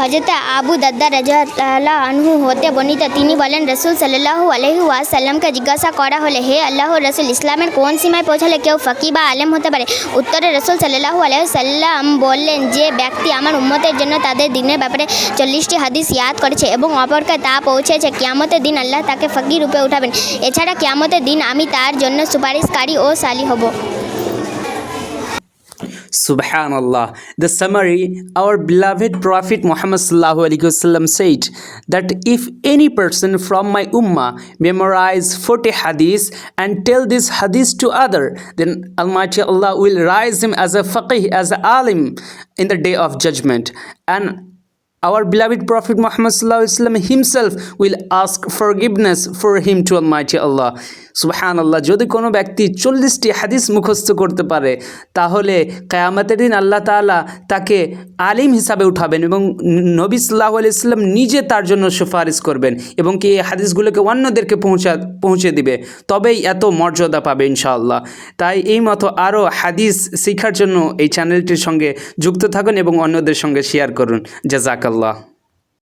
হজরত আবু দাদ্দা রাজা আনহু হতে বর্ণিত, তিনি বলেন, রসুল সাল্লাহু আলহি ওয়াসাল্লামকে জিজ্ঞাসা করা হলে, হে আল্লাহ রসুল, ইসলামের কোন সীমায় পৌঁছালে কেউ ফকি বা আলেম হতে পারে? উত্তরে রসুল সাল্লাহু আলহিসাল্লাম বললেন যে, ব্যক্তি আমার উম্মতের জন্য তাদের দিনের ব্যাপারে চল্লিশটি হাদিস ইয়াদ করেছে এবং অপরকে তা পৌঁছেছে, কিয়ামতের দিন আল্লাহ তাকে ফকি রূপে উঠাবেন। এছাড়া কিয়ামতের দিন আমি তার জন্য সুপারিশকারী ও সালি হব। Subhanallah. The summary Our beloved Prophet Muhammad said that if any person from my ummah memorize 40 hadith and tell this hadith to other, then Almighty Allah will rise him as a faqih, as a alim in the day of judgment. And our beloved Prophet Muhammad himself will ask forgiveness for him to Almighty Allah. সুবহানাল্লাহ, যদি কোনো ব্যক্তি চল্লিশটি হাদিস মুখস্থ করতে পারে, তাহলে কেয়ামতের দিন আল্লাহ তাআলা তাকে আলিম হিসাবে উঠাবেন এবং নবী সাল্লাহ আলাইসাল্লাম নিজে তার জন্য সুপারিশ করবেন এবং কি এই হাদিসগুলোকে অন্যদেরকে পৌঁছা, পৌঁছে দিবে। তবেই এত মর্যাদা পাবে ইনশাআল্লাহ। তাই এই মতো আরও হাদিস শেখার জন্য এই চ্যানেলটির সঙ্গে যুক্ত থাকুন এবং অন্যদের সঙ্গে শেয়ার করুন। জাজাকাল্লাহ